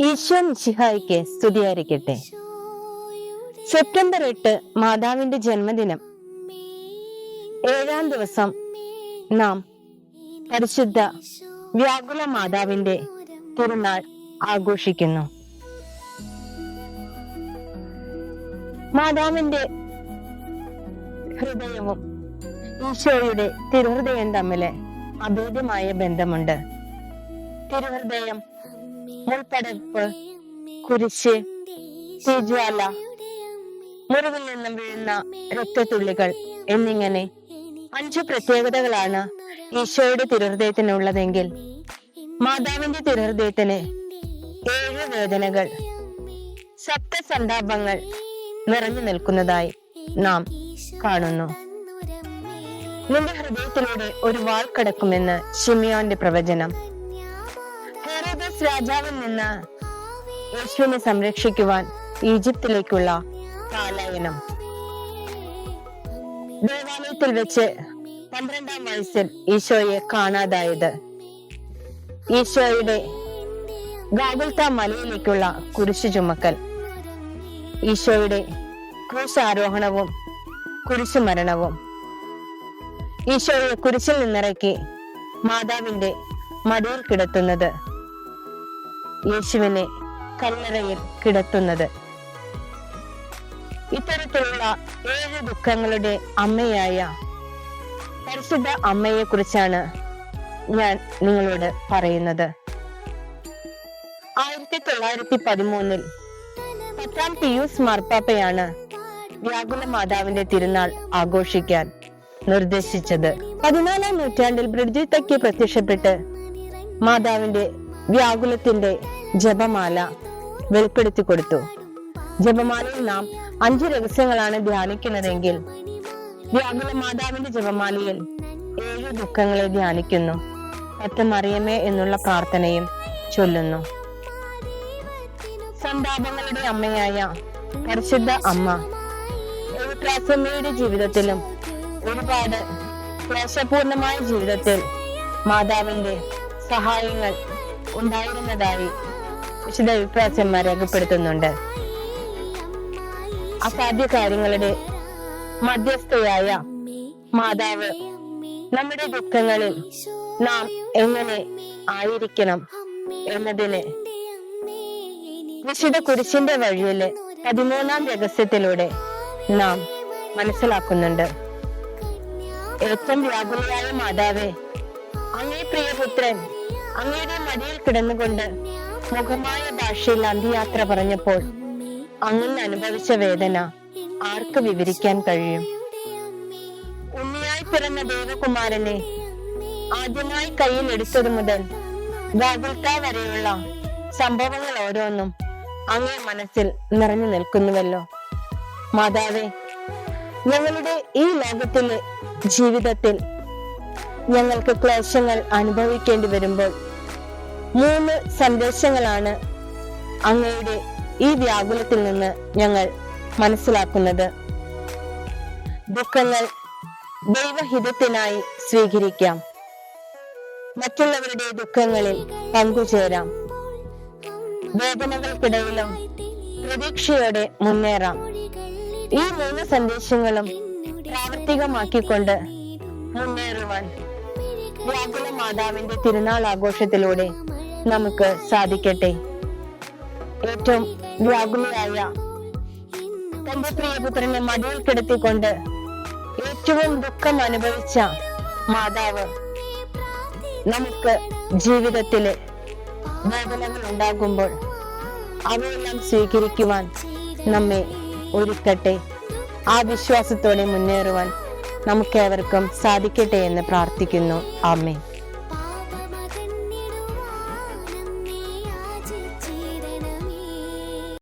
ഈശോ മിശിഹായിക്ക് സ്തുതിയായിരിക്കട്ടെ. സെപ്റ്റംബർ എട്ട് മാതാവിന്റെ ജന്മദിനം. ഏഴാം ദിവസം നാം പരിശുദ്ധ വ്യാകുല മാതാവിന്റെ തിരുനാൾ ആഘോഷിക്കുന്നു. മാതാവിന്റെ ഹൃദയവും ഈശോയുടെ തിരുഹൃദയം തമ്മിൽ അഭേദ്യമായ ബന്ധമുണ്ട്. തിരുഹൃദയം മുൾപ്പടപ്പ് കുരിശ് തീജ്വാല മുറിവിൽ നിന്നും വീഴുന്ന രക്തത്തുള്ളികൾ എന്നിങ്ങനെ അഞ്ചു പ്രത്യേകതകളാണ് ഈശോയുടെ തിരുഹൃദയത്തിനുള്ളതെങ്കിൽ. മാതാവിന്റെ തിരുഹൃദയത്തിന് ഏഴ് വേദനകൾ സപ്തസന്താപങ്ങൾ നിറഞ്ഞു നിൽക്കുന്നതായി നാം കാണുന്നു. നിന്റെ ഹൃദയത്തിലൂടെ ഒരു വാൾ കടക്കുമെന്ന് ഷിമിയോന്റെ പ്രവചനം. ഹെറോദസ് രാജാവിൽ നിന്ന് യേശുവിനെ സംരക്ഷിക്കുവാൻ ഈജിപ്തിലേക്കുള്ള പാലായനം. ദേവാലയത്തിൽ വെച്ച് പന്ത്രണ്ടാം വയസ്സിൽ ഈശോയെ കാണാതായത്. ഈശോയുടെ ഗാഗുൽത്ത മലയിലേക്കുള്ള കുരിശു ചുമക്കൽ. ഈശോയുടെ ക്രൂശാരോഹണവും കുരിശു മരണവും ഈശോയെ കുരിശിൽ നിന്നിറക്കി മാതാവിന്റെ മടിയിൽ കിടത്തുന്നത്. യേശുവിനെ കല്ലറയിൽ കിടത്തുന്നത്. ഇത്തരത്തിലുള്ള ഏഴ് ദുഃഖങ്ങളുടെ അമ്മയായ പരിശുദ്ധ അമ്മയെ കുറിച്ചാണ് ഞാൻ നിങ്ങളോട് പറയുന്നത്. ആയിരത്തി തൊള്ളായിരത്തി പതിമൂന്നിൽ പത്താം പിയൂസ് മാർപ്പാപ്പയാണ് വ്യാകുല മാതാവിന്റെ തിരുനാൾ ആഘോഷിക്കാൻ നിർദ്ദേശിച്ചത്. പതിനാലാം നൂറ്റാണ്ടിൽ ബ്രിഡ്ജിത്തയ്ക്ക് പ്രത്യക്ഷപ്പെട്ട് മാതാവിന്റെ വ്യാകുലത്തിന്റെ ജപമാല വെളിപ്പെടുത്തി കൊടുത്തു. ജപമാലയിൽ നാം അഞ്ച് രഹസ്യങ്ങളാണ് ധ്യാനിക്കുന്നതെങ്കിൽ വ്യാകുല മാതാവിന്റെ ജപമാലയിൽ ഏഴ് ദുഃഖങ്ങളെ ധ്യാനിക്കുന്നു. പത്ത് മറിയമേ എന്നുള്ള പ്രാർത്ഥനയും ചൊല്ലുന്നു. സന്താപങ്ങളുടെ അമ്മയായ പരിശുദ്ധ അമ്മ എഴുത്രാസമ്മയുടെ ജീവിതത്തിലും ഒരുപാട് ക്ലേശപൂർണമായ ജീവിതത്തിൽ മാതാവിന്റെ സഹായങ്ങൾ ഉണ്ടായിരുന്നതായി വിശുദ്ധ അഭിപ്രാസന്മാർ രേഖപ്പെടുത്തുന്നുണ്ട്. അസാധ്യ കാര്യങ്ങളുടെ മധ്യസ്ഥയായ മാതാവ് നമ്മുടെ ദുഃഖങ്ങളിൽ നാം എങ്ങനെ ആയിരിക്കണം എന്നതിന് വിശുദ്ധ കുരിശിന്റെ വഴിയിൽ പതിമൂന്നാം രഹസ്യത്തിലൂടെ നാം മനസ്സിലാക്കുന്നുണ്ട്. ഏറ്റവും വ്യാകുലയായ മാതാവേ അങ്ങേ പ്രിയപുത്രൻ അങ്ങയുടെ മടിയിൽ കിടന്നുകൊണ്ട് മുഖമായ ഭാഷയിൽ അന്ത്യയാത്ര പറഞ്ഞപ്പോൾ അങ്ങനെ അനുഭവിച്ച വേദന ആർക്ക് വിവരിക്കാൻ കഴിയും? ഉണ്ണിയായി പിറന്ന ദേവകുമാരനെ ആദ്യമായി കയ്യിൽ എടുത്തത് മുതൽ ഗാഗുൽത്ത വരെയുള്ള സംഭവങ്ങൾ ഓരോന്നും അങ്ങേ മനസ്സിൽ നിറഞ്ഞു നിൽക്കുന്നുവല്ലോ. മാതാവേ ഞങ്ങളുടെ ഈ ലോകത്തിലെ ജീവിതത്തിൽ ഞങ്ങൾക്ക് ക്ലേശങ്ങൾ അനുഭവിക്കേണ്ടി വരുമ്പോൾ മൂന്ന് സന്ദേശങ്ങളാണ് അങ്ങയുടെ ഈ വ്യാകുലത്തിൽ നിന്ന് ഞങ്ങൾ മനസ്സിലാക്കുന്നത്. ദുഃഖങ്ങൾ ദൈവഹിതത്തിനായി സ്വീകരിക്കാം. മറ്റുള്ളവരുടെ ദുഃഖങ്ങളിൽ പങ്കുചേരാം. വേദനകൾക്കിടയിലും പ്രതീക്ഷയോടെ മുന്നേറാം. ഈ മൂന്ന് സന്ദേശങ്ങളും പ്രാവർത്തികമാക്കിക്കൊണ്ട് മുന്നേറുവാൻ വ്യാകുല മാതാവിന്റെ തിരുനാൾ ആഘോഷത്തിലൂടെ നമുക്ക് സാധിക്കട്ടെ. ഏറ്റവും വ്യാകുലയായ തന്റെ പ്രിയപുത്രനെ മടിയിൽ കിടത്തിക്കൊണ്ട് ഏറ്റവും ദുഃഖം അനുഭവിച്ച മാതാവ് നമുക്ക് ജീവിതത്തിൽ വേദനകൾ ഉണ്ടാകുമ്പോൾ അവയെല്ലാം സ്വീകരിക്കുവാൻ നമ്മെ ഒരുക്കട്ടെ. ആ വിശ്വാസത്തോടെ മുന്നേറുവാൻ നമുക്കേവർക്കും സാധിക്കട്ടെ എന്ന് പ്രാർത്ഥിക്കുന്നു. ആമേ